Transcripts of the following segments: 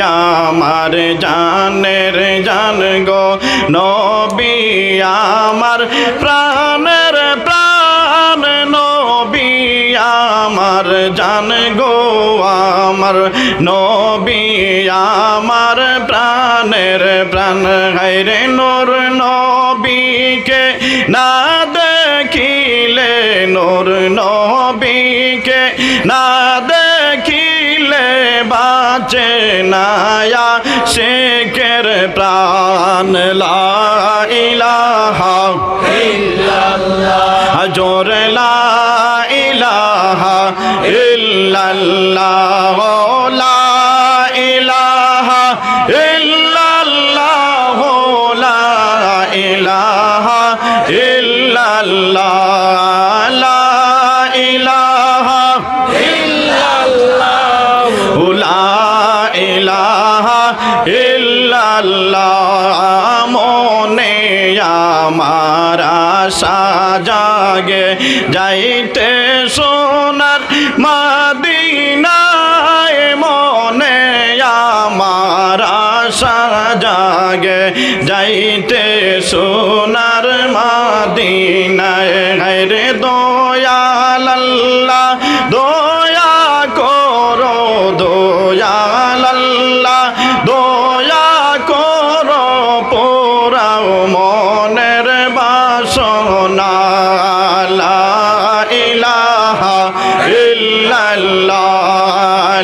আমার জানের জান গো, নবী আমার প্রাণের প্রাণ, নবী আমার জান গো, আমার নবী আমার প্রাণের প্রাণ। হাইরে নোর নবীকে না দেখিলে, নোর নবীকে না বাঁচে নায়া শেখের প্রাণ লা ইলাহা। জোর লা ইলাহা ইল্লাল্লাহ, লা ইলাহা ইল্লাল্লাহ, লা ইলাহা ইল্লাল্লাহ। ইল্লাল্লাহ মনে আমার আশা জাগে। যাইতে সোনার মাদিনায় মনে আমার আশা জাগে। যাইতে সোনার মাদিনায় রে দয়াল আল্লাহ ইল্লাল্লাহ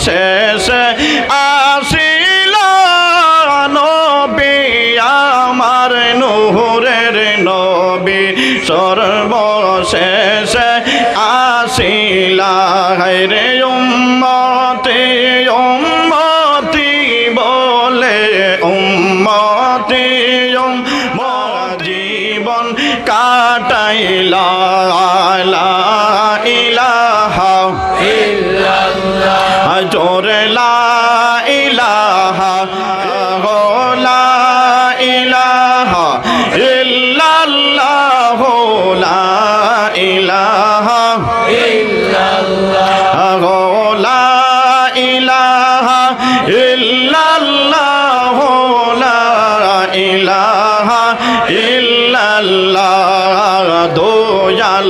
সর্বশেষে আসিল নবী আমার নূরের নবী। সর্বশেষে আসিলা রে উম্মতে, উম্মতি বলে, উম্মত জীবন কাটাইলা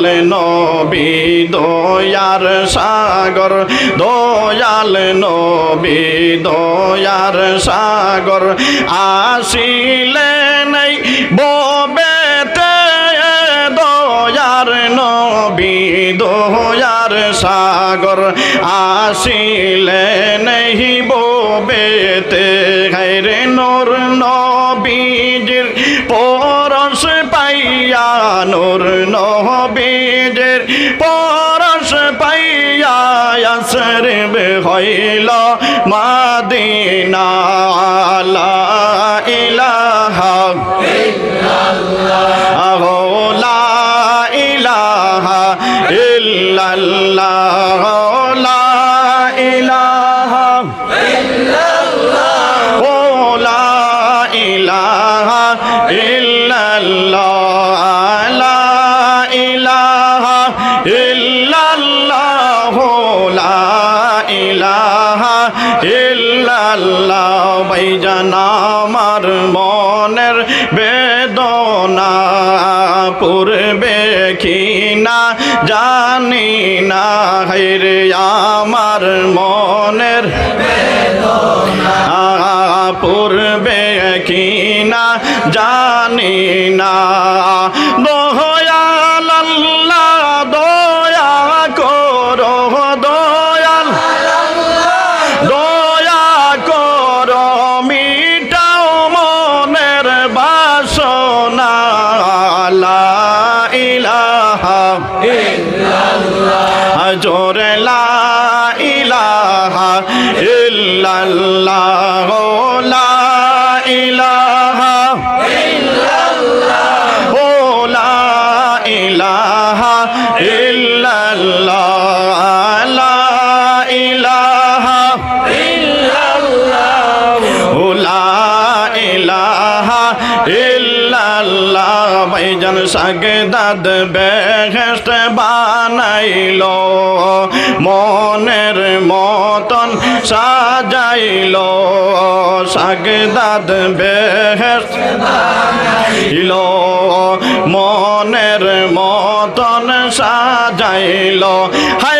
নবী, দয়ার সাগর, দয়াল নবী, দয়ার সাগর। আসিলে নাই ববেতে, দয়ার নবী, দয়ার সাগর। আসিলে নেহি ববেতে ঘরে নোর নবীজির পাইয়া পরশ পাইয়া আসরবে হইল মাদিনা লা ইল্লাল্লাহ ভাইজান আমার মনের বেদনা পূর্বে কি না জানি না হাইরে আমার মনের পূর্বে কি না জানি না। ইলাহা সাগদাদ বেহেস্ত বানাইল মনের মতন সাজাইল। সাগদাদ বেহেস্ত বানাইল মনের মতন সাজাইল। হায়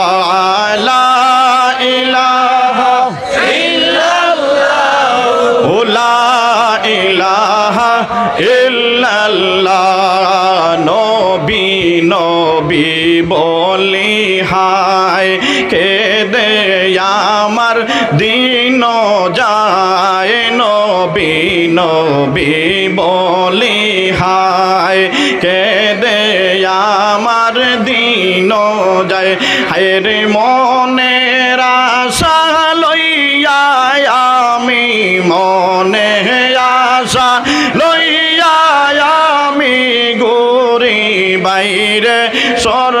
বলি, হায় কে দে আমার দিন যায়। নবী নবী বলি, হায় কে দে আমার দিন যায়। হায় রে মনের আশা লইয়া আমি, মনে আশা লইয়া আমি গোরি বাইরে সর্বদায়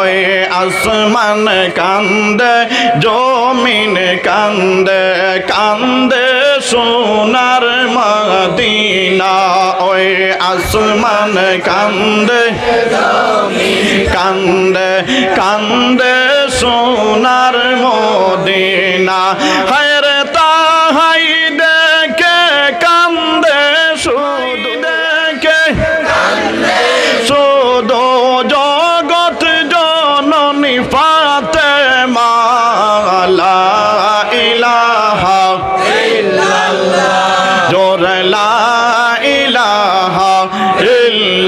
ওই আসমান কান্দে, জমিন কান্দে কান্দে সোনার মদিনা। ওই আসমান কান্দে কান্দে কান্দে সোনার মদিনা।